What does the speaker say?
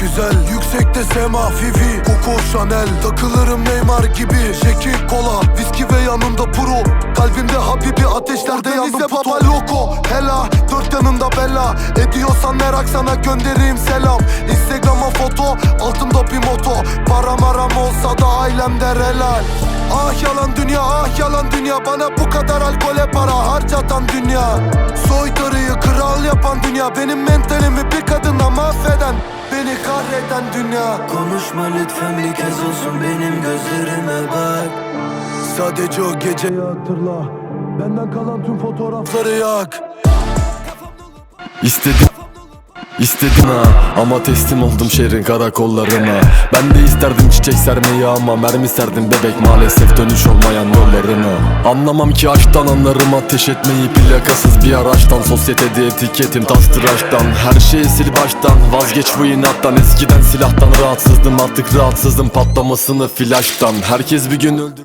güzel Yüksekte Sema, Fifi, Coco, Chanel. Takılırım Neymar gibi Şekil, kola, viski ve yanında puro. Kalbimde Habibi ateşlerde yandım. puto baba loco, hela. Dört yanında bella. Ediyorsan merak sana göndereyim selam. Instagram'a foto, altımda bir moto. Param aram olsa da ailem der helal. Ah yalan dünya, ah yalan dünya. Bana bu kadar alkole para harcatan dünya. Soytarıyı kral yapan dünya. Benim mentalimi bir kadınla mahveden Kahreden dünya. Konuşma lütfen bir kez olsun benim gözlerime bak. Sadece o geceyi hatırla. Benden kalan tüm fotoğrafları yak. İstedim İstedim ha ama teslim oldum şehrin karakollarına. Ben de isterdim çiçek sermeyi ama mermi serdim bebek maalesef dönüş olmayan yollarına. Anlamam ki aşktan anlarım ateş etmeyi plakasız bir araçtan Sosyetede etiketim tas tıraştan Her şeyi sil baştan vazgeç bu inattan. Eskiden silahtan rahatsızdım artık rahatsızım patlamasını flaştan. Herkes bir gün öldürür